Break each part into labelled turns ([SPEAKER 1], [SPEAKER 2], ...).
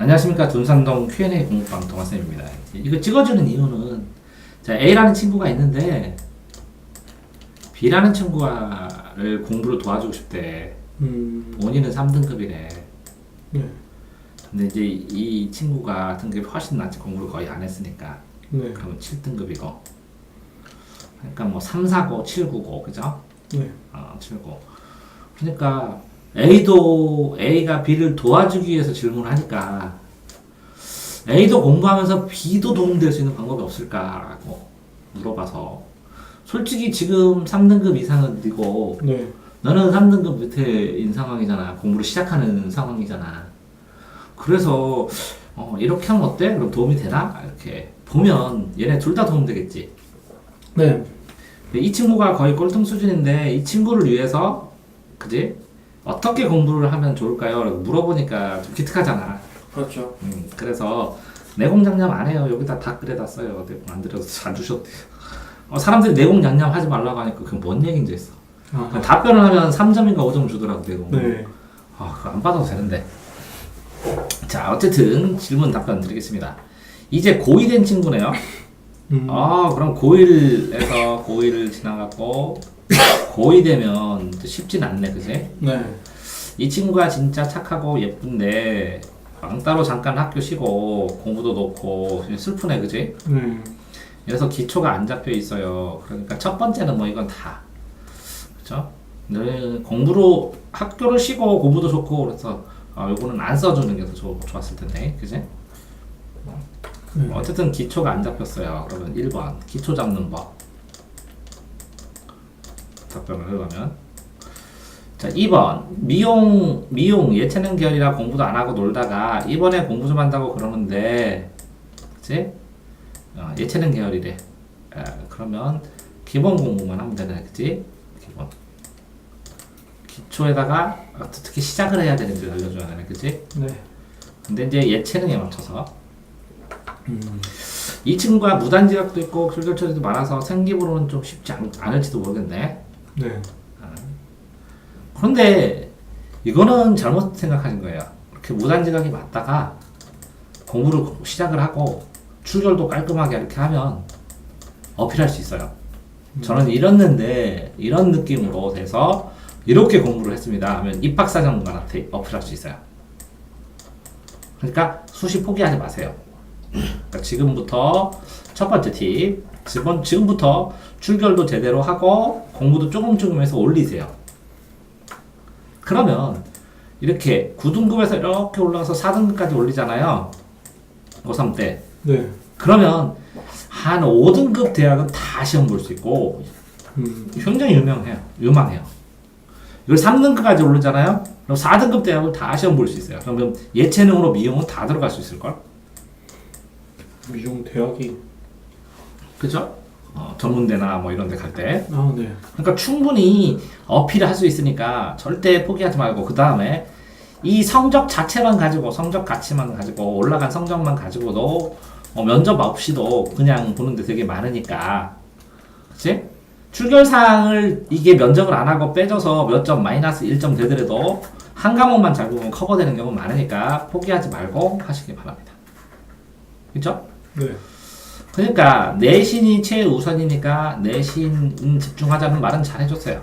[SPEAKER 1] 안녕하십니까 둔산동 Q&A 공부방 동아쌤입니다. 이거 찍어주는 이유는 자 A라는 친구가 있는데 B라는 친구를 공부를 도와주고 싶대.
[SPEAKER 2] 음,
[SPEAKER 1] 본인은 3등급이래.
[SPEAKER 2] 네,
[SPEAKER 1] 근데 이제 이 친구가 등급이 훨씬 낮지 공부를 거의 안 했으니까
[SPEAKER 2] 네,
[SPEAKER 1] 그러면 7등급이고 그러니까 뭐 3, 4, 9, 7, 9, 9 그죠?
[SPEAKER 2] 네,
[SPEAKER 1] 어, 7, 9 그러니까 A도 A가 B를 도와주기 위해서 질문을 하니까 A도 공부하면서 B도 도움될 수 있는 방법이 없을까라고 물어봐서 솔직히 지금 3등급 이상은 니고
[SPEAKER 2] 네,
[SPEAKER 1] 너는 3등급 밑에인 상황이잖아. 공부를 시작하는 상황이잖아. 그래서 어, 이렇게 하면 어때? 그럼 도움이 되나? 이렇게 보면 얘네 둘 다 도움 되겠지.
[SPEAKER 2] 네,
[SPEAKER 1] 이 친구가 거의 꼴등 수준인데 이 친구를 위해서 그지? 어떻게 공부를 하면 좋을까요? 라고 물어보니까 좀 기특하잖아.
[SPEAKER 2] 그렇죠.
[SPEAKER 1] 음, 그래서 내공 장담 안 해요. 여기다 다 그래다 써요. 내공 안 들어서 안 주셨대요. 어, 사람들이 내공 장담 하지 말라고 하니까 그게 뭔 얘긴지 했어.
[SPEAKER 2] 아,
[SPEAKER 1] 답변을 하면 3점인가 5점 주더라고 내공.
[SPEAKER 2] 네,
[SPEAKER 1] 아, 그거 안 받아도 되는데. 자, 어쨌든 질문 답변 드리겠습니다. 이제 고2 된 친구네요.
[SPEAKER 2] 음,
[SPEAKER 1] 아, 그럼 고1에서 고1을 지나갔고, 고2 되면 또 쉽진 않네, 그지?
[SPEAKER 2] 네,
[SPEAKER 1] 이 친구가 진짜 착하고 예쁜데, 왕따로 잠깐 학교 쉬고, 공부도 놓고, 슬프네, 그지?
[SPEAKER 2] 네,
[SPEAKER 1] 그래서 기초가 안 잡혀 있어요. 그러니까 첫 번째는 뭐 이건 다, 그죠? 늘 공부로 학교를 쉬고 공부도 좋고 그래서 어, 요거는 안 써주는 게 더 좋았을 텐데, 그지?
[SPEAKER 2] 네.
[SPEAKER 1] 어쨌든 기초가 안 잡혔어요. 그러면 1번 기초 잡는 법 답변을 하려면 자 2번 미용 미용 예체능 계열이라 공부도 안 하고 놀다가 이번에 공부 좀 한다고 그러는데 그치? 어, 예체능 계열이래 아, 그러면 기본 공부만 하면 되네 그치? 기본 기초에다가 어, 특히 시작을 해야 되는지 알려줘야 되네 그치?
[SPEAKER 2] 네,
[SPEAKER 1] 근데 이제 예체능에 맞춰서
[SPEAKER 2] 음,
[SPEAKER 1] 이 친구가 무단지각도 있고 출결 처리도 많아서 생기부로는 좀 쉽지 않, 않을지도 모르겠네.
[SPEAKER 2] 네,
[SPEAKER 1] 그런데 이거는 잘못 생각하신 거예요. 이렇게 무단지각이 맞다가 공부를 시작을 하고 출결도 깔끔하게 이렇게 하면 어필할 수 있어요. 저는 이랬는데 이런 느낌으로 돼서 이렇게 공부를 했습니다 하면 입학사정관한테 어필할 수 있어요. 그러니까 수시 포기하지 마세요. 그러니까 지금부터 첫 번째 팁, 지금, 지금부터 출결도 제대로 하고 공부도 조금 조금 해서 올리세요. 그러면 이렇게 9등급에서 이렇게 올라가서 4등급까지 올리잖아요. 고3 때.
[SPEAKER 2] 네,
[SPEAKER 1] 그러면 한 5등급 대학은 다 시험 볼 수 있고
[SPEAKER 2] 음,
[SPEAKER 1] 굉장히 유명해요. 유망해요. 이걸 3등급까지 오르잖아요. 그럼 4등급 대학을 다 시험 볼 수 있어요. 그러면 예체능으로 미용은 다 들어갈 수 있을걸?
[SPEAKER 2] 미용 대학이,
[SPEAKER 1] 그죠? 어, 전문대나 뭐 이런 데 갈 때.
[SPEAKER 2] 아, 네,
[SPEAKER 1] 그러니까 충분히 어필을 할 수 있으니까 절대 포기하지 말고 그 다음에 이 성적 자체만 가지고 성적 가치만 가지고 올라간 성적만 가지고도 어, 면접 없이도 그냥 보는데 되게 많으니까 그치? 출결사항을 이게 면접을 안 하고 빼줘서 몇 점 마이너스 1점 되더라도 한 과목만 잘 보면 커버되는 경우 많으니까 포기하지 말고 하시기 바랍니다. 그죠?
[SPEAKER 2] 네,
[SPEAKER 1] 그러니까 내신이 최우선이니까 내신 집중하자는 말은 잘 해줬어요.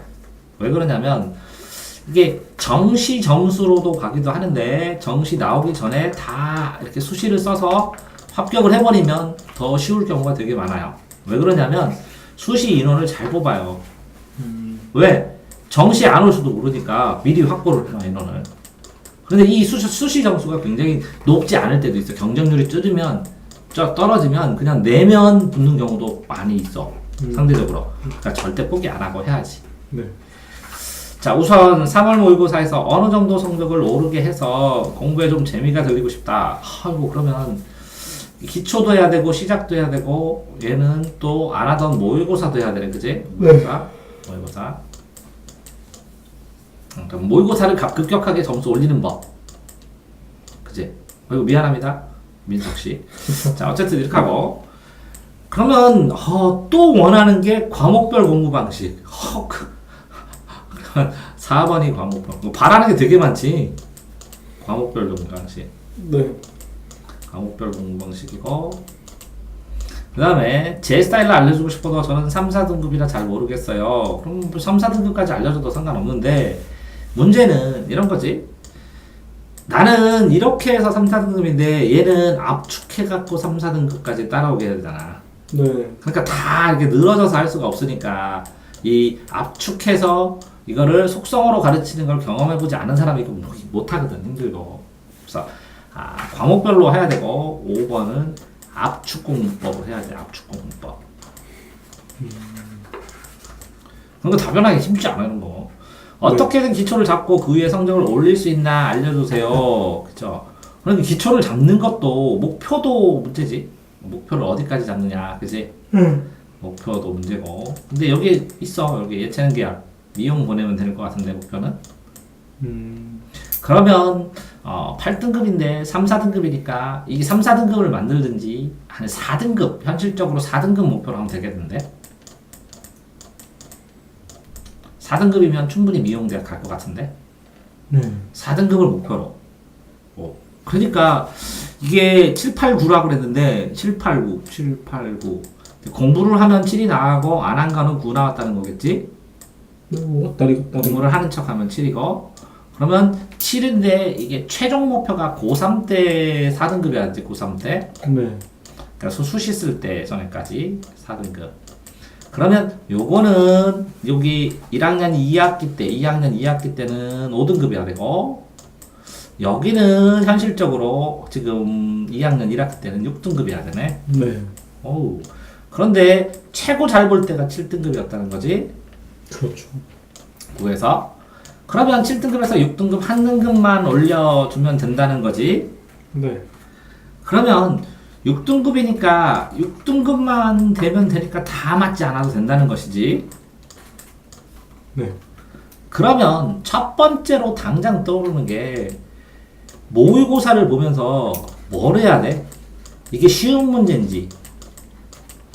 [SPEAKER 1] 왜 그러냐면 이게 정시 점수로도 가기도 하는데 정시 나오기 전에 다 이렇게 수시를 써서 합격을 해버리면 더 쉬울 경우가 되게 많아요. 왜 그러냐면 수시 인원을 잘 뽑아요.
[SPEAKER 2] 음,
[SPEAKER 1] 왜? 정시 안 올 수도 모르니까 미리 확보를 해놔 인원을. 그런데 이 수시, 수시 점수가 굉장히 높지 않을 때도 있어. 경쟁률이 줄으면 저 떨어지면 그냥 내면 붙는 경우도 많이 있어.
[SPEAKER 2] 음.
[SPEAKER 1] 상대적으로. 그러니까 절대 포기 안 하고 해야지.
[SPEAKER 2] 네,
[SPEAKER 1] 자, 우선 3월 모의고사에서 어느 정도 성적을 오르게 해서 공부에 좀 재미가 들리고 싶다. 아이고, 그러면 기초도 해야 되고, 시작도 해야 되고, 얘는 또 안 하던 모의고사도 해야 되네, 그지? 모의고사. 모의고사. 음, 그럼 모의고사를 급- 급격하게 점수 올리는 법. 그지? 아이고, 미안합니다. 민석 씨. 자, 어쨌든 이렇게 하고. 그러면, 어, 또 원하는 게 과목별 공부 방식. 어, 그, 4번이 과목별. 뭐 바라는 게 되게 많지. 과목별 공부 방식.
[SPEAKER 2] 네,
[SPEAKER 1] 과목별 공부 방식이고 그 다음에 제 스타일을 알려주고 싶어도 저는 3, 4등급이라 잘 모르겠어요. 그럼 뭐 3, 4등급까지 알려줘도 상관없는데 문제는 이런 거지. 나는 이렇게 해서 3, 4등급인데 얘는 압축해갖고 3, 4등급까지 따라오게 해야 되잖아.
[SPEAKER 2] 네.
[SPEAKER 1] 그러니까 다 이렇게 늘어져서 할 수가 없으니까 이 압축해서 이거를 속성어로 가르치는 걸 경험해보지 않은 사람이 못- 못하거든 힘들고 그래서 아, 과목별로 해야 되고 5번은 압축공문법을 해야 돼 압축공문법 그런 거 답변하기 쉽지 않아 이런 거 어떻게든 기초를 잡고 그 위에 성적을 올릴 수 있나 알려주세요. 그쵸? 그러니까 기초를 잡는 것도 목표도 문제지. 목표를 어디까지 잡느냐 그지?
[SPEAKER 2] 응.
[SPEAKER 1] 목표도 문제고. 근데 여기 있어. 여기 예체능 계약. 미용 보내면 될 것 같은데 목표는?
[SPEAKER 2] 음.
[SPEAKER 1] 그러면 어, 8등급인데 3, 4등급이니까 이게 3, 4등급을 만들든지 한 4등급 현실적으로 4등급 목표로 하면 되겠는데 4등급이면 충분히 미용대학 갈것 같은데
[SPEAKER 2] 네.
[SPEAKER 1] 4등급을 목표로 어, 그러니까 이게 7, 8, 9라고 그랬는데 7, 8, 9, 7, 8, 9 공부를 하면 7이 나가고 안 한 거는 9 나왔다는 거겠지?
[SPEAKER 2] 뭐 왔다리 갔다리.
[SPEAKER 1] 공부를 하는 척 하면 7이고 그러면 7인데 이게 최종 목표가 고3 때 4등급이었지 고3 때
[SPEAKER 2] 네.
[SPEAKER 1] 그러니까 수- 수시 쓸 때 전에까지 4등급 그러면 요거는 여기 1학년 2학기 때 2학년 2학기 때는 5등급이야 되고 여기는 현실적으로 지금 2학년 1학기 때는 6등급이야 되네
[SPEAKER 2] 네.
[SPEAKER 1] 오 그런데 최고 잘 볼 때가 7등급이었다는 거지
[SPEAKER 2] 그렇죠.
[SPEAKER 1] 9에서 그러면 7등급에서 6등급 한 등급만 올려주면 된다는 거지
[SPEAKER 2] 네.
[SPEAKER 1] 그러면 6등급이니까 6등급만 되면 되니까 다 맞지 않아도 된다는 것이지
[SPEAKER 2] 네.
[SPEAKER 1] 그러면 첫 번째로 당장 떠오르는 게 모의고사를 보면서 뭘 해야 돼? 이게 쉬운 문제인지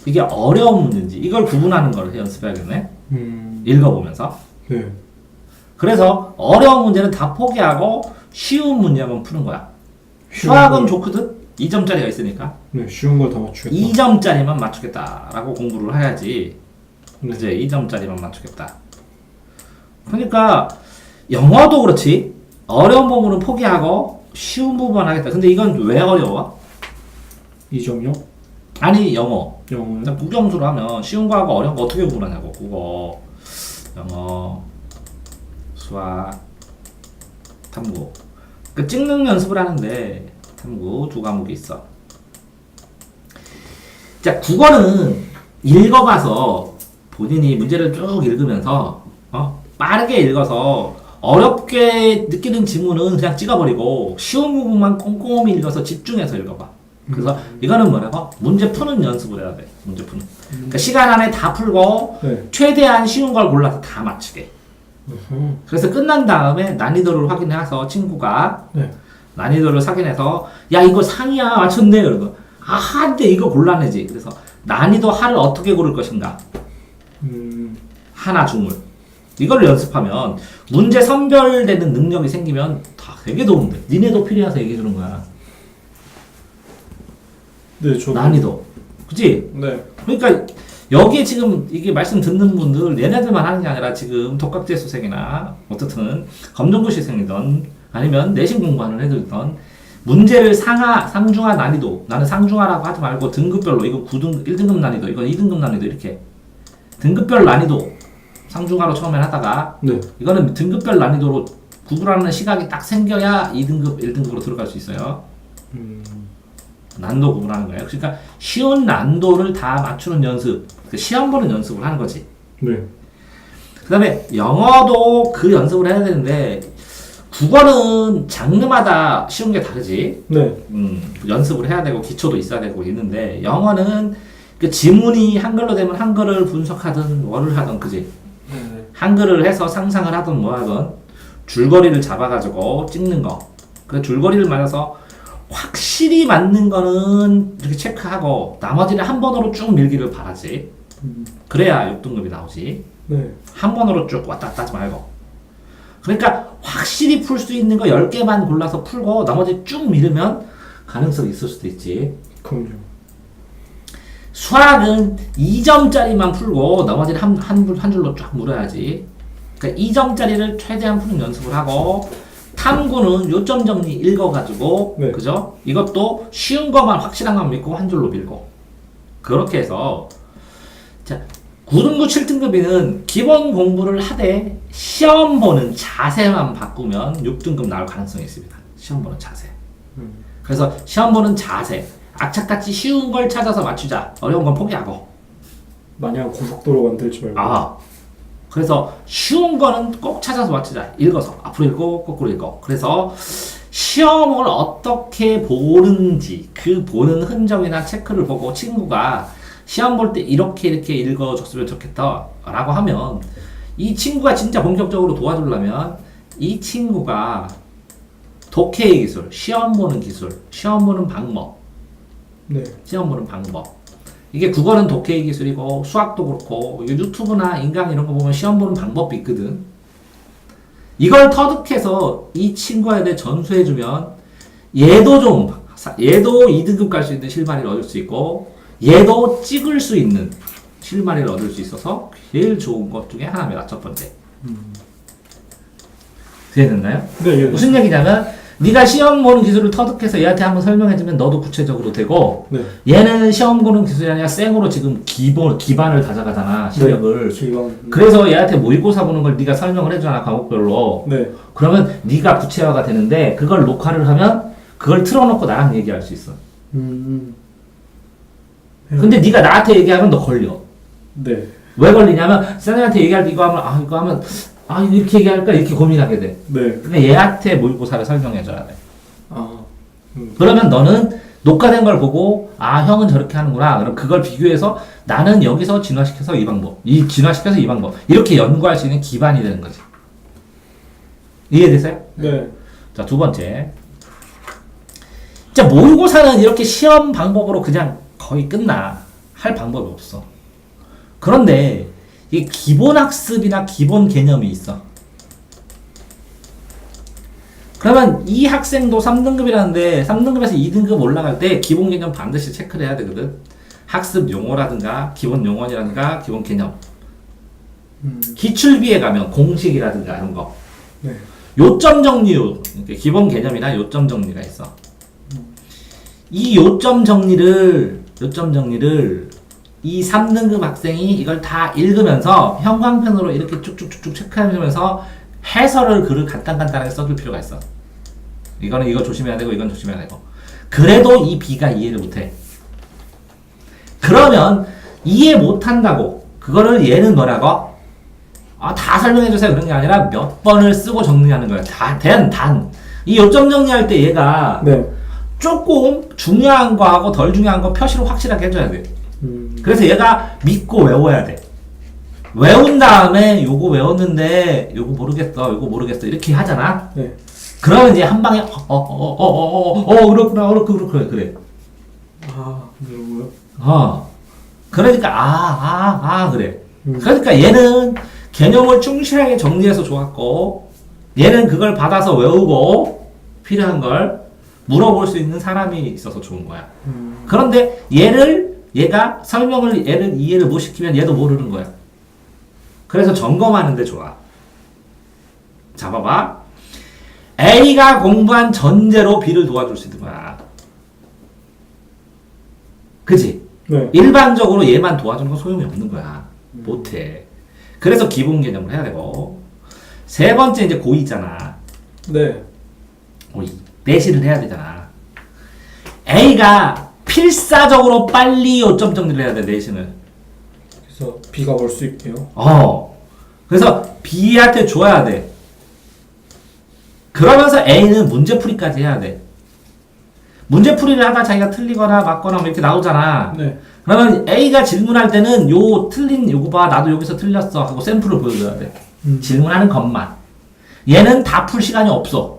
[SPEAKER 1] 이게 어려운 문제인지 이걸 구분하는 걸 연습해야겠네
[SPEAKER 2] 음.
[SPEAKER 1] 읽어보면서
[SPEAKER 2] 네.
[SPEAKER 1] 그래서 어려운 문제는 다 포기하고 쉬운 문제만 푸는 거야. 수학은
[SPEAKER 2] 걸-
[SPEAKER 1] 좋거든? 2점짜리가 있으니까.
[SPEAKER 2] 네. 쉬운 걸 다 맞추겠다.
[SPEAKER 1] 2점짜리만 맞추겠다라고 공부를 해야지.
[SPEAKER 2] 네.
[SPEAKER 1] 이제 2점짜리만 맞추겠다. 그러니까 영어도 그렇지. 어려운 부분은 포기하고 쉬운 부분 하겠다. 근데 이건 왜 어려워?
[SPEAKER 2] 2점요?
[SPEAKER 1] 아니 영어.
[SPEAKER 2] 영어요?
[SPEAKER 1] 일단 국영수로 하면 쉬운 거하고 어려운 거 어떻게 구분하냐고. 국어, 영어, 수학, 탐구. 그 찍는 연습을 하는데 탐구 두 과목이 있어. 자, 국어는 읽어봐서 본인이 문제를 쭉 읽으면서 어? 빠르게 읽어서 어렵게 느끼는 지문은 그냥 찍어버리고 쉬운 부분만 꼼꼼히 읽어서 집중해서 읽어봐. 그래서 이거는 뭐라고? 문제 푸는 연습을 해야 돼. 문제 푸는. 그러니까 시간 안에 다 풀고
[SPEAKER 2] 네.
[SPEAKER 1] 최대한 쉬운 걸 골라서 다 맞추게. 그래서 끝난 다음에 난이도를 확인해서 친구가
[SPEAKER 2] 네.
[SPEAKER 1] 난이도를 확인해서 야 이거 상이야 맞췄네 그러고 아하 근데 이거 곤란해지 그래서 난이도 하를 어떻게 고를 것인가
[SPEAKER 2] 음.
[SPEAKER 1] 하나 중을 이걸 연습하면 문제 선별되는 능력이 생기면 다 되게 도움돼 니네도 필요해서 얘기해 주는 거야
[SPEAKER 2] 네. 저.
[SPEAKER 1] 난이도 그치
[SPEAKER 2] 네.
[SPEAKER 1] 그러니까 여기에 지금 이게 말씀 듣는 분들 얘네들만 하는 게 아니라 지금 독학재수생이나 어떻든 검정고시생이든 아니면 내신 공부하는 애들이든 문제를 상하, 상중하 난이도 나는 상중하라고 하지 말고 등급별로 이거 9등, 1등급 난이도 이건 2등급 난이도 이렇게 등급별 난이도 상중하로 처음엔 하다가
[SPEAKER 2] 네.
[SPEAKER 1] 이거는 등급별 난이도로 구분하는 시각이 딱 생겨야 2등급, 1등급으로 들어갈 수 있어요.
[SPEAKER 2] 음.
[SPEAKER 1] 난도 구분하는 거예요. 그러니까 쉬운 난도를 다 맞추는 연습, 그 시험 보는 연습을 하는 거지.
[SPEAKER 2] 네.
[SPEAKER 1] 그 다음에 영어도 그 연습을 해야 되는데, 국어는 장르마다 쉬운 게 다르지.
[SPEAKER 2] 네.
[SPEAKER 1] 음, 연습을 해야 되고, 기초도 있어야 되고 있는데, 영어는 그 지문이 한글로 되면 한글을 분석하든 뭐를 하든, 그지?
[SPEAKER 2] 네.
[SPEAKER 1] 한글을 해서 상상을 하든 뭐 하든, 줄거리를 잡아가지고 찍는 거. 그 줄거리를 맞아서 확실히 맞는 거는 이렇게 체크하고 나머지는 한 번으로 쭉 밀기를 바라지.
[SPEAKER 2] 음.
[SPEAKER 1] 그래야 6등급이 나오지.
[SPEAKER 2] 네.
[SPEAKER 1] 한 번으로 쭉 왔다 갔다 하지 말고. 그러니까 확실히 풀 수 있는 거 10개만 골라서 풀고 나머지 쭉 밀으면 가능성이 있을 수도 있지.
[SPEAKER 2] 그럼요.
[SPEAKER 1] 수학은 2점짜리만 풀고 나머지는 한, 한, 줄- 한 줄로 쫙 물어야지. 그러니까 2점짜리를 최대한 푸는 연습을 하고 탐구는 요점 정리 읽어가지고
[SPEAKER 2] 네.
[SPEAKER 1] 그죠? 이것도 쉬운 것만 확실한 것만 믿고 한 줄로 밀고 그렇게 해서 자 9등급 7등급에는 기본 공부를 하되 시험 보는 자세만 바꾸면 6등급 나올 가능성이 있습니다. 시험 보는 자세.
[SPEAKER 2] 음.
[SPEAKER 1] 그래서 시험 보는 자세. 악착같이 쉬운 걸 찾아서 맞추자. 어려운 건 포기하고.
[SPEAKER 2] 마냥 고속도로 만들지 말고.
[SPEAKER 1] 아. 그래서 쉬운 거는 꼭 찾아서 맞추자. 읽어서. 앞으로 읽고, 거꾸로 읽고. 그래서 시험을 어떻게 보는지, 그 보는 흔적이나 체크를 보고 친구가 시험 볼 때 이렇게 이렇게 읽어줬으면 좋겠다. 라고 하면 이 친구가 진짜 본격적으로 도와주려면 이 친구가 독해의 기술, 시험 보는 기술, 시험 보는 방법,
[SPEAKER 2] 네.
[SPEAKER 1] 시험 보는 방법. 이게 국어는 독해의 기술이고 수학도 그렇고 유튜브나 인강 이런 거 보면 시험 보는 방법이 있거든. 이걸 터득해서 이 친구한테 전수해주면 얘도 좀 사- 얘도 2등급 갈 수 있는 실마리를 얻을 수 있고 얘도 찍을 수 있는 실마리를 얻을 수 있어서 제일 좋은 것 중에 하나입니다. 첫 번째.
[SPEAKER 2] 음.
[SPEAKER 1] 이해됐나요?
[SPEAKER 2] 네, 예.
[SPEAKER 1] 무슨 얘기냐면 네가 시험 보는 기술을 터득해서 얘한테 한번 설명해주면 너도 구체적으로 되고
[SPEAKER 2] 네.
[SPEAKER 1] 얘는 시험 보는 기술이 아니라 생으로 지금 기본 기반을 다져가잖아 실력을.
[SPEAKER 2] 기왕.
[SPEAKER 1] 그래서 얘한테 모의고사 보는 걸 네가 설명을 해주잖아 과목별로.
[SPEAKER 2] 네.
[SPEAKER 1] 그러면 네가 구체화가 되는데 그걸 녹화를 하면 그걸 틀어놓고 나랑 얘기할 수 있어.
[SPEAKER 2] 음.
[SPEAKER 1] 근데 네가 나한테 얘기하면 너 걸려.
[SPEAKER 2] 네.
[SPEAKER 1] 왜 걸리냐면 쌤한테 얘기할 때 이거 하면 아 이거 하면 아 이렇게 얘기할까 이렇게 고민하게 돼.
[SPEAKER 2] 네.
[SPEAKER 1] 근데 얘한테 모의고사를 설명해줘야 돼.
[SPEAKER 2] 아. 음.
[SPEAKER 1] 그러면 너는 녹화된 걸 보고 아 형은 저렇게 하는구나. 그럼 그걸 비교해서 나는 여기서 진화시켜서 이 방법, 이 진화시켜서 이 방법 이렇게 연구할 수 있는 기반이 되는 거지. 이해되세요?
[SPEAKER 2] 네.
[SPEAKER 1] 자 두 번째. 자 모의고사는 이렇게 시험 방법으로 그냥 거의 끝나 할 방법이 없어. 그런데 이 기본 학습이나 기본 개념이 있어. 그러면 이 학생도 3등급이라는데 3등급에서 2등급 올라갈 때 기본 개념 반드시 체크를 해야 되거든. 학습 용어라든가 기본 용어라든가 기본 개념.
[SPEAKER 2] 음.
[SPEAKER 1] 기출비에 가면 공식이라든가 이런 거.
[SPEAKER 2] 네.
[SPEAKER 1] 요점 정리요. 기본 개념이나 요점 정리가 있어. 이 요점 정리를 요점 정리를 이 3등급 학생이 이걸 다 읽으면서 형광펜으로 이렇게 쭉쭉쭉쭉 체크하면서 해설을 글을 간단간단하게 써줄 필요가 있어. 이거는 이거 조심해야 되고 이건 조심해야 되고. 그래도 이 B가 이해를 못해. 그러면 이해 못한다고 그거를 얘는 뭐라고? 아, 다 설명해주세요. 그런 게 아니라 몇 번을 쓰고 정리하는 거야. 다, 단, 단. 이 요점 정리할 때 얘가
[SPEAKER 2] 네.
[SPEAKER 1] 조금 중요한 거하고 덜 중요한 거 표시로 확실하게 해줘야 돼.
[SPEAKER 2] 음.
[SPEAKER 1] 그래서 얘가 믿고 외워야 돼. 외운 다음에 요거 외웠는데 요거 모르겠어, 요거 모르겠어 이렇게 하잖아.
[SPEAKER 2] 네.
[SPEAKER 1] 그러면 이제 한 방에 어어어어어어 그렇구나, 그렇고 그렇고 그래.
[SPEAKER 2] 아, 그러고요.
[SPEAKER 1] 어. 그러니까 아 아, 아, 그래.
[SPEAKER 2] 음.
[SPEAKER 1] 그러니까 얘는 개념을 충실하게 정리해서 좋았고 얘는 그걸 받아서 외우고 필요한 걸 물어볼 수 있는 사람이 있어서 좋은 거야.
[SPEAKER 2] 음.
[SPEAKER 1] 그런데 얘를 얘가 설명을 얘를 이해를 못 시키면 얘도 모르는 거야. 그래서 점검하는데 좋아. 자 봐봐. A가 공부한 전제로 B를 도와줄 수 있는 거야. 그지?
[SPEAKER 2] 네.
[SPEAKER 1] 일반적으로 얘만 도와주는 건 소용이 없는 거야. 못해. 그래서 기본 개념을 해야 되고. 세 번째 이제 고2잖아.
[SPEAKER 2] 네.
[SPEAKER 1] 고2. 내신을 해야 되잖아. A가 필사적으로 빨리 요점 정리를 해야 돼, 내신을.
[SPEAKER 2] 그래서 비가 올 수 있게요.
[SPEAKER 1] 어. 그래서 B한테 줘야 돼. 그러면서 A는 문제풀이까지 해야 돼. 문제풀이를 하다 자기가 틀리거나 맞거나 뭐 이렇게 나오잖아.
[SPEAKER 2] 네.
[SPEAKER 1] 그러면 A가 질문할 때는 요 틀린 요거 봐 나도 여기서 틀렸어 하고 샘플을 보여줘야 돼
[SPEAKER 2] 음.
[SPEAKER 1] 질문하는 것만 얘는 다 풀 시간이 없어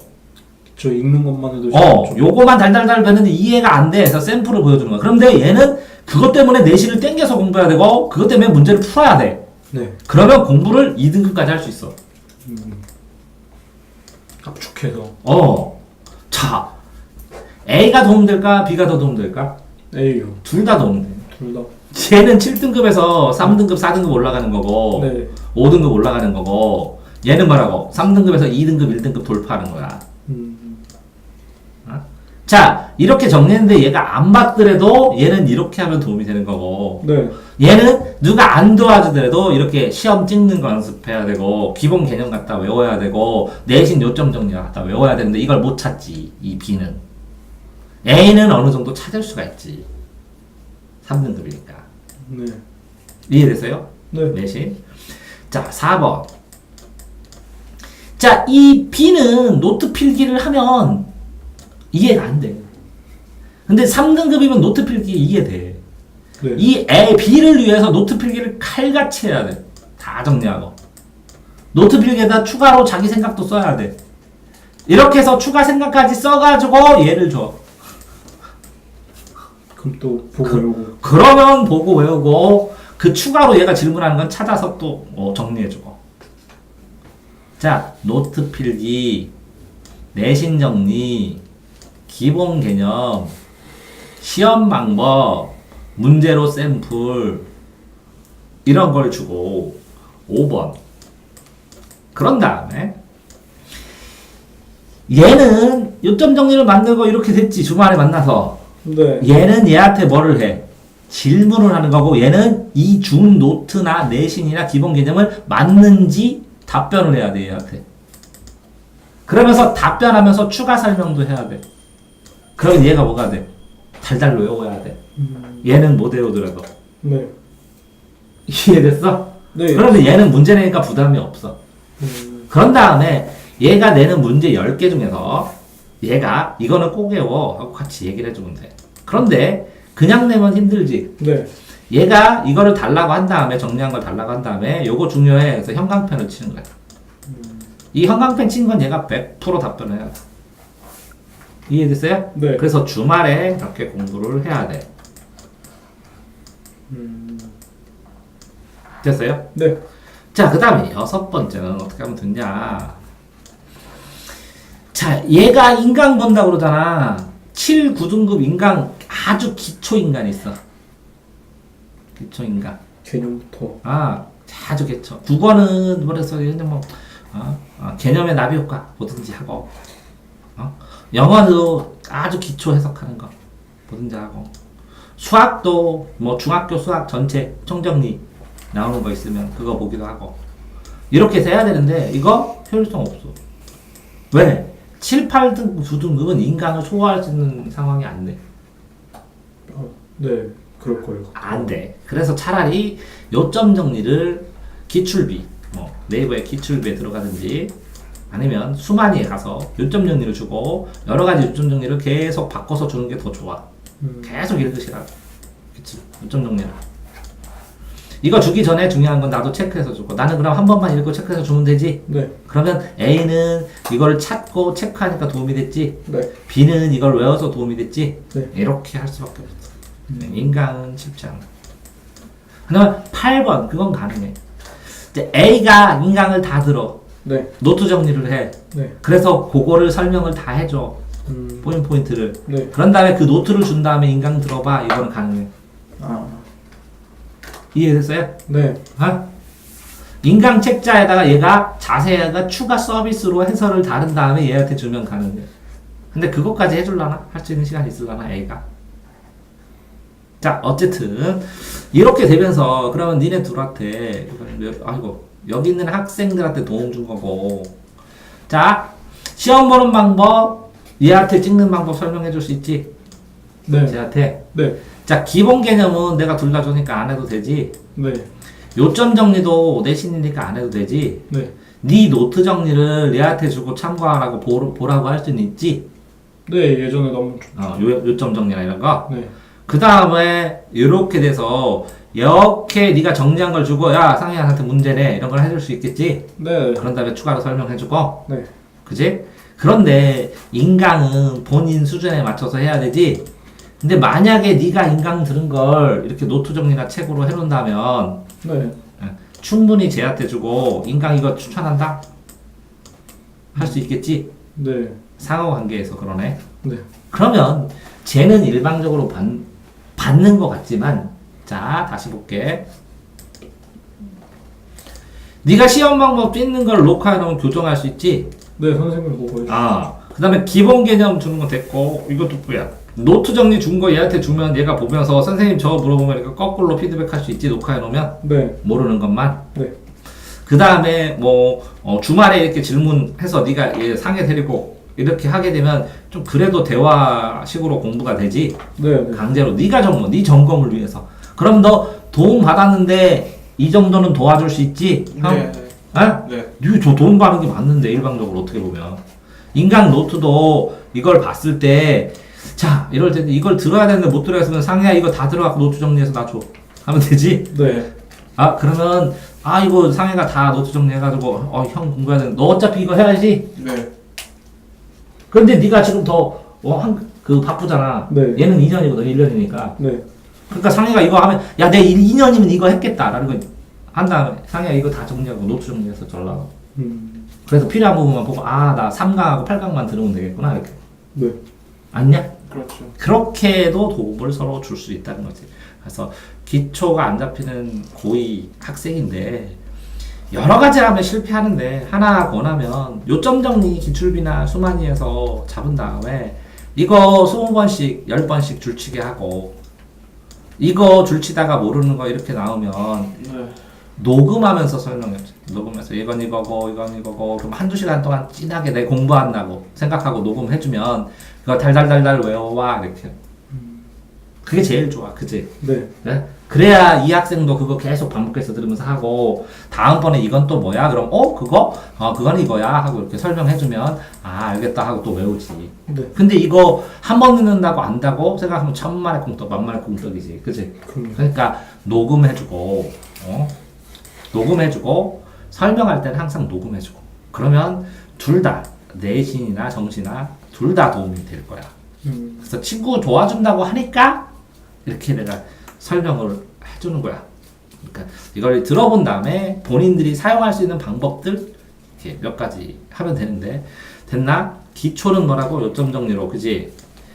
[SPEAKER 2] 저 읽는 것만 해도
[SPEAKER 1] 어
[SPEAKER 2] 좀-
[SPEAKER 1] 요거만 달달달 되는데 이해가 안돼 해서 샘플을 보여주는 거야 그런데 얘는 그것 때문에 내신을 땡겨서 공부해야 되고 그것 때문에 문제를 풀어야 돼
[SPEAKER 2] 네.
[SPEAKER 1] 그러면 공부를 2등급까지 할 수 있어
[SPEAKER 2] 음. 압축해서.
[SPEAKER 1] 어. 자, A가 도움될까? B가 더 도움될까?
[SPEAKER 2] A요.
[SPEAKER 1] 둘 다 도움돼.
[SPEAKER 2] 둘 다.
[SPEAKER 1] 쟤는 7등급에서 3등급, 4등급 올라가는 거고
[SPEAKER 2] 네.
[SPEAKER 1] 5등급 올라가는 거고 얘는 뭐라고? 3등급에서 2등급, 1등급 돌파하는 거야.
[SPEAKER 2] 음.
[SPEAKER 1] 자, 이렇게 정리했는데 얘가 안 받더라도 얘는 이렇게 하면 도움이 되는 거고
[SPEAKER 2] 네.
[SPEAKER 1] 얘는 누가 안 도와주더라도 이렇게 시험 찍는 거 연습해야 되고 기본 개념 갖다 외워야 되고 내신 요점 정리 갖다 외워야 되는데 이걸 못 찾지 이 B는 A는 어느 정도 찾을 수가 있지 3등급이니까
[SPEAKER 2] 네.
[SPEAKER 1] 이해됐어요?
[SPEAKER 2] 네.
[SPEAKER 1] 내신 자 4번 자 이 B는 노트 필기를 하면 이해가 안 돼 근데 3등급이면 노트 필기 이해돼
[SPEAKER 2] 네.
[SPEAKER 1] 이 A, B를 위해서 노트 필기를 칼같이 해야 돼. 다 정리하고. 노트 필기에다 추가로 자기 생각도 써야 돼. 이렇게 해서 추가 생각까지 써가지고 얘를 줘.
[SPEAKER 2] 그럼 또 보고 외우고.
[SPEAKER 1] 그러면 보고 외우고 그 추가로 얘가 질문하는 건 찾아서 또 어, 정리해주고. 자, 노트 필기, 내신 정리, 기본 개념, 시험 방법, 문제로 샘플 이런 걸 주고 5번. 그런 다음에 얘는 요점 정리를 만들고 이렇게 됐지 주말에 만나서
[SPEAKER 2] 네.
[SPEAKER 1] 얘는 얘한테 뭐를 해? 질문을 하는 거고 얘는 이준 노트나 내신이나 기본 개념을 맞는지 답변을 해야 돼 얘한테. 그러면서 답변하면서 추가 설명도 해야 돼. 그럼 얘가 뭐가 돼? 달달 외워야 돼.
[SPEAKER 2] 음.
[SPEAKER 1] 얘는 못 외우더라도.
[SPEAKER 2] 네.
[SPEAKER 1] 이해됐어?
[SPEAKER 2] 네.
[SPEAKER 1] 그러면 얘는 문제 내니까 부담이 없어.
[SPEAKER 2] 음.
[SPEAKER 1] 그런 다음에 얘가 내는 문제 10개 중에서 얘가 이거는 꼭 외워 하고 같이 얘기를 해주면 돼. 그런데 그냥 내면 힘들지.
[SPEAKER 2] 네.
[SPEAKER 1] 얘가 이거를 달라고 한 다음에 정리한 걸 달라고 한 다음에 요거 중요해. 그래서 형광펜을 치는 거야. 이 형광펜 친 건 얘가 100% 답변을 해야 돼. 이해됐어요?
[SPEAKER 2] 네.
[SPEAKER 1] 그래서 주말에 이렇게 공부를 해야 돼.
[SPEAKER 2] 음.
[SPEAKER 1] 됐어요?
[SPEAKER 2] 네.
[SPEAKER 1] 자, 그 다음에 여섯 번째는 어떻게 하면 되냐. 자, 얘가 인강 본다고 그러잖아. 7, 9등급 인강, 아주 기초 인간이 있어. 기초 인간.
[SPEAKER 2] 개념부터.
[SPEAKER 1] 아, 아주 기초. 국어는 뭐래서 그냥 뭐, 어? 어, 개념의 나비 효과 뭐든지 하고, 어? 영어도 아주 기초 해석하는 거 뭐든지 하고, 수학도 뭐 중학교 수학 전체 총정리 나오는 거 있으면 그거 보기도 하고, 이렇게 해서 해야 되는데, 이거 효율성 없어. 왜? 7, 8등, 9등급은 인강을 소화할 수 있는 상황이 안 돼.
[SPEAKER 2] 어, 네. 그럴 거예요.
[SPEAKER 1] 안 돼. 그래서 차라리 요점 정리를 기출비, 뭐 네이버에 기출비에 들어가든지 아니면 수만이에 가서 요점 정리를 주고 여러 가지 요점 정리를 계속 바꿔서 주는 게 더 좋아.
[SPEAKER 2] 음.
[SPEAKER 1] 계속 읽으시라. 그치? 요점 정리를. 이거 주기 전에 중요한 건 나도 체크해서 주고 나는 그럼 한 번만 읽고 체크해서 주면 되지.
[SPEAKER 2] 네.
[SPEAKER 1] 그러면 A는 이거를 찾고 체크하니까 도움이 됐지.
[SPEAKER 2] 네.
[SPEAKER 1] B는 이걸 외워서 도움이 됐지.
[SPEAKER 2] 네.
[SPEAKER 1] 이렇게 할 수밖에 없어. 네, 인강은 쉽지 않아. 그다음 8번 그건 가능해. 이제 A가 인강을 다 들어.
[SPEAKER 2] 네.
[SPEAKER 1] 노트 정리를 해.
[SPEAKER 2] 네.
[SPEAKER 1] 그래서 그거를 설명을 다 해줘.
[SPEAKER 2] 음.
[SPEAKER 1] 포인트 포인트를.
[SPEAKER 2] 네.
[SPEAKER 1] 그런 다음에 그 노트를 준 다음에 인강 들어봐. 이거는 가능해.
[SPEAKER 2] 아.
[SPEAKER 1] 이해됐어요?
[SPEAKER 2] 네.
[SPEAKER 1] 어? 인강 책자에다가 얘가 자세하게 추가 서비스로 해설을 다른 다음에 얘한테 주면 가능해. 근데 그것까지 해줄라나? 할 수 있는 시간이 있을라나 A가? 자 어쨌든 이렇게 되면서 그러면 니네 둘한테 아이고 여기 있는 학생들한테 도움 준 거고 자 시험 보는 방법 얘한테 찍는 방법 설명해 줄 수 있지?
[SPEAKER 2] 네.
[SPEAKER 1] 쟤한테
[SPEAKER 2] 네.
[SPEAKER 1] 자 기본 개념은 내가 둘 다 주니까 안 해도 되지
[SPEAKER 2] 네.
[SPEAKER 1] 요점 정리도 내신이니까 안 해도 되지.
[SPEAKER 2] 네.
[SPEAKER 1] 네 노트 정리를 얘한테 주고 참고하라고 보, 보라고 할 수는 있지.
[SPEAKER 2] 네. 예전에 너무 좋-
[SPEAKER 1] 어, 요, 요점 정리나 이런 거.
[SPEAKER 2] 네.
[SPEAKER 1] 그 다음에 이렇게 돼서 이렇게 네가 정리한 걸 주고 야 상희한테 문제네 이런 걸 해줄 수 있겠지.
[SPEAKER 2] 네.
[SPEAKER 1] 그런 다음에 추가로 설명해주고,
[SPEAKER 2] 네.
[SPEAKER 1] 그지? 그런데 인강은 본인 수준에 맞춰서 해야 되지. 근데 만약에 네가 인강 들은 걸 이렇게 노트 정리나 책으로 해놓는다면
[SPEAKER 2] 네.
[SPEAKER 1] 충분히 쟤한테 주고 인강 이거 추천한다? 할 수 있겠지?
[SPEAKER 2] 네.
[SPEAKER 1] 상호 관계에서 그러네.
[SPEAKER 2] 네.
[SPEAKER 1] 그러면 쟤는 일방적으로 받, 받는 것 같지만 자 다시 볼게. 네가 시험 방법 찢는 걸 녹화해 놓으면 교정할 수 있지?
[SPEAKER 2] 네 선생님 보고 해주세요.
[SPEAKER 1] 아, 그 다음에 기본 개념 주는 거 됐고, 이것도 뭐야? 노트 정리 준 거 얘한테 주면 얘가 보면서 선생님 저 물어보면 이거 거꾸로 피드백 할 수 있지? 녹화해 놓으면?
[SPEAKER 2] 네.
[SPEAKER 1] 모르는 것만.
[SPEAKER 2] 네.
[SPEAKER 1] 그 다음에 뭐, 어, 주말에 이렇게 질문해서 네가 얘 상해 데리고 이렇게 하게 되면 좀 그래도 대화식으로 공부가 되지?
[SPEAKER 2] 네. 네.
[SPEAKER 1] 강제로 네가 점검, 네 점검을 위해서. 그럼 너 도움 받았는데 이 정도는 도와줄 수 있지? 형?
[SPEAKER 2] 네.
[SPEAKER 1] 어?
[SPEAKER 2] 네.
[SPEAKER 1] 이거 저돈 받는 게 맞는데 일방적으로 어떻게 보면 인간 노트도 이걸 봤을 때 자 이럴 때 이걸 들어야 되는데 못 들어야 면 상해야 이거 다 들어갖고 노트 정리해서 놔줘 하면 되지
[SPEAKER 2] 네.
[SPEAKER 1] 아 그러면 아 이거 상해가 다 노트 정리해가지고 어 형 공부해야 되는데 너 어차피 이거 해야지
[SPEAKER 2] 네.
[SPEAKER 1] 그런데 네가 지금 더어한그 바쁘잖아
[SPEAKER 2] 네.
[SPEAKER 1] 얘는 2년이거든 1년이니까
[SPEAKER 2] 네.
[SPEAKER 1] 그러니까 상해가 이거 하면 야 내 2년이면 이거 했겠다라는 거한 다음에 상해가 이거 다 정리하고 노트 정리해서 전라
[SPEAKER 2] 음.
[SPEAKER 1] 그래서 필요한 부분만 보고 아 나 3강하고 8강만 들으면 되겠구나 이렇게
[SPEAKER 2] 네.
[SPEAKER 1] 아니냐?
[SPEAKER 2] 그렇죠.
[SPEAKER 1] 그렇게도 도움을 서로 줄 수 있다는 거지 그래서 기초가 안 잡히는 고2 학생인데 여러 가지 하면 실패하는데 하나 권하면 요점 정리 기출비나 수만이에서 잡은 다음에 이거 20번씩 10번씩 줄치게 하고 이거 줄치다가 모르는 거 이렇게 나오면
[SPEAKER 2] 네.
[SPEAKER 1] 녹음하면서 설명해. 녹음해서 이건 이거고 이건 이거고 그럼 한두 시간 동안 진하게 내 공부한다고 생각하고 녹음해주면 그거 달달달달 외워와 이렇게. 그게 제일 좋아, 그지?
[SPEAKER 2] 네.
[SPEAKER 1] 네? 그래야 이 학생도 그거 계속 반복해서 들으면서 하고 다음번에 이건 또 뭐야? 그럼 어 그거? 어 그건 이거야 하고 이렇게 설명해주면 아 알겠다 하고 또 외우지.
[SPEAKER 2] 네.
[SPEAKER 1] 근데 이거 한 번 듣는다고 안다고 생각하면 천만의 공떡 만만의 공떡이지, 그지? 그러니까 녹음해주고 어? 녹음해주고 설명할 때는 항상 녹음해주고 그러면 둘 다 내신이나 정신이나 둘 다 도움이 될 거야.
[SPEAKER 2] 음.
[SPEAKER 1] 그래서 친구 도와준다고 하니까 이렇게 내가 설명을 해주는 거야. 그러니까 이걸 들어본 다음에 본인들이 사용할 수 있는 방법들 이렇게 몇 가지 하면 되는데 됐나? 기초는 뭐라고 요점 정리로 그지?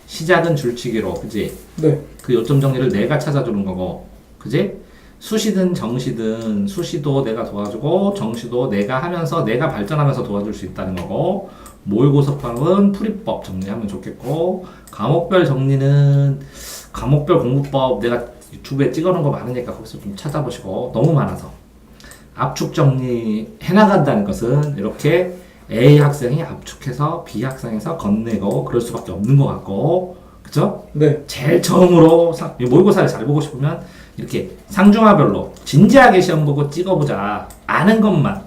[SPEAKER 1] 시작은 줄치기로 그지?
[SPEAKER 2] 네.
[SPEAKER 1] 그 요점 정리를 내가 찾아주는 거고, 그지? 수시든 정시든 수시도 내가 도와주고 정시도 내가 하면서 내가 발전하면서 도와줄 수 있다는 거고 모의고사법은 풀이법 정리하면 좋겠고 과목별 정리는 과목별 공부법 내가 유튜브에 찍어놓은 거 많으니까 거기서 좀 찾아보시고. 너무 많아서. 압축 정리 해나간다는 것은 이렇게 A 학생이 압축해서 B 학생에서 건네고 그럴 수밖에 없는 것 같고. 그죠?
[SPEAKER 2] 네.
[SPEAKER 1] 제일 처음으로 상- 이 모의고사를 잘 보고 싶으면 이렇게 상중하별로 진지하게 시험 보고 찍어보자. 아는 것만.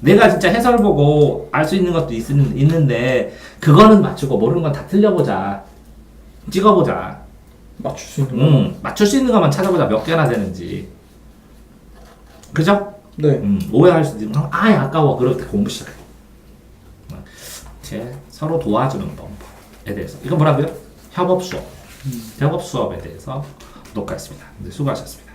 [SPEAKER 1] 내가 진짜 해설 보고 알 수 있는 것도 있, 있는데 그거는 맞추고 모르는 건 다 틀려보자. 찍어보자
[SPEAKER 2] 맞출 수 있는 거.
[SPEAKER 1] 음, 맞출 수 있는 것만 찾아보자. 몇 개나 되는지. 그죠?
[SPEAKER 2] 네.
[SPEAKER 1] 음, 오해할 수도 있는 아 아까워. 그럴 때 공부 시작해. 제 서로 도와주는 방법에 대해서. 이건 뭐라고요? 협업 수업. 협업 수업에 대해서 녹화했습니다. 네, 수고하셨습니다